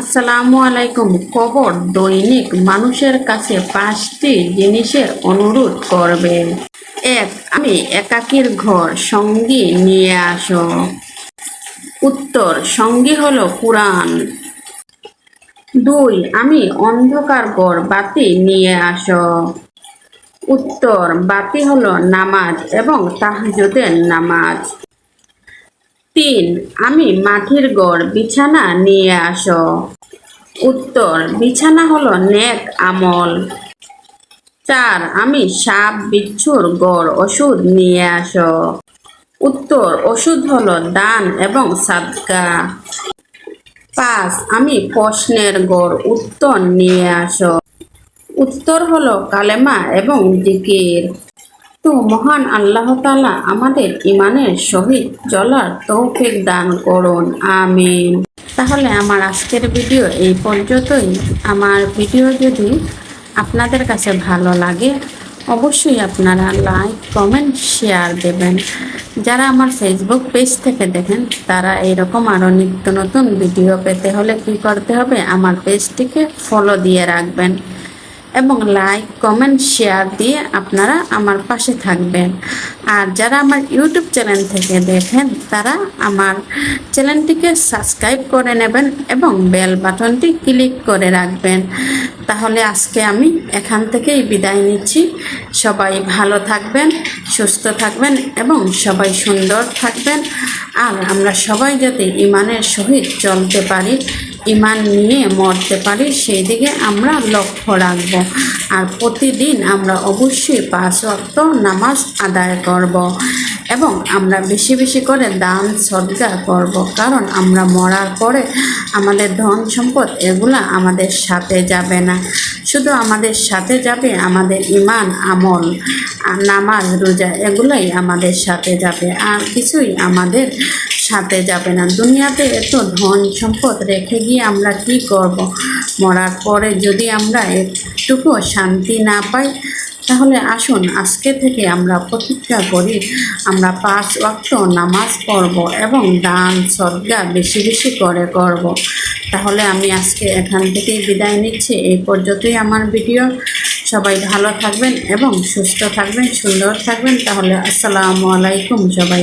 আসসালামু আলাইকুম। কবর দৈনিক মানুষের কাছে পাঁচটি জিনিসের অনুরোধ করবে। এক, আমি একাকীর ঘর সঙ্গী নিয়ে আসো। উত্তর, সঙ্গী হলো কোরআন দুই, আমি অন্ধকার ঘর বাতি নিয়ে আসো। উত্তর, বাতি হলো নামাজ এবং তাহাজুদের নামাজ। তিন, আমি মাটির গড় বিছানা নিয়ে আসো। উত্তর, বিছানা হলো নেক আমল। চার, আমি সাপ বিচ্ছুর গড় ওষুধ নিয়ে আসো। উত্তর, ওষুধ হলো দান এবং সাদকা। পাঁচ, আমি প্রশ্নের গড় উত্তর নিয়ে আসো। উত্তর হলো কালেমা এবং জিকির। তো মহান আল্লাহ তালা আমাদের ইমানের সহিত চলার তৌফিক দান করুন। আমিন। তাহলে আমার আজকের ভিডিও এই পর্যন্তই। আমার ভিডিও যদি আপনাদের কাছে ভালো লাগে, অবশ্যই আপনারা লাইক, কমেন্ট, শেয়ার দেবেন। যারা আমার ফেসবুক পেজ থেকে দেখেন, তারা এরকম আরও নিত্য নতুন ভিডিও পেতে হলে কি করতে হবে? আমার পেজটিকে ফলো দিয়ে রাখবেন। এবং লাইক কমেন্ট শেয়ার দিয়ে আপনারা আমার পাশে থাকবেন। আর যারা আমার ইউটিউব চ্যানেল থেকে দেখেন, তারা আমার চ্যানেলটিকে সাবস্ক্রাইব করে নেবেন এবং বেল বাটনটি ক্লিক করে রাখবেন। তাহলে আজকে আমি এখান থেকেই বিদায় নিচ্ছি। সবাই ভালো থাকবেন, সুস্থ থাকবেন এবং সবাই সুন্দর থাকবেন। আর আমরা সবাই যাতে ইমানের সহিত চলতে পারি ইমান নিয়ে মরতে পারি, সেই দিকে আমরা লক্ষ্য রাখব। আর প্রতিদিন আমরা অবশ্যই পাঁচ ওয়াক্ত নামাজ আদায় করব এবং আমরা বেশি বেশি করে দান, সদ্গা করব। কারণ আমরা মরার পরে আমাদের ধন সম্পদ এগুলা আমাদের সাথে যাবে না। শুধু আমাদের সাথে যাবে আমাদের ইমান, আমল নামাজ, রোজা এগুলাই আমাদের সাথে যাবে। আর কিছুই আমাদের সাথে যাবে না। দুনিয়াতে এত ধন সম্পদ রেখে গিয়ে আমরা কি করব? মরার পরে যদি আমরা একটুকু শান্তি না পাই, তাহলে আসুন, আজকে থেকে আমরা প্রতিজ্ঞা করি, আমরা পাঁচ ওয়াক্ত নামাজ পড়ব এবং দান, সদ্গা বেশি বেশি করে করব। তাহলে আমি আজকে এখান থেকেই বিদায় নিচ্ছি। এই পর্যন্তই আমার ভিডিও। সবাই ভালো থাকবেন এবং সুস্থ থাকবেন, সুন্দর থাকবেন। তাহলে আসসালামু আলাইকুম সবাই।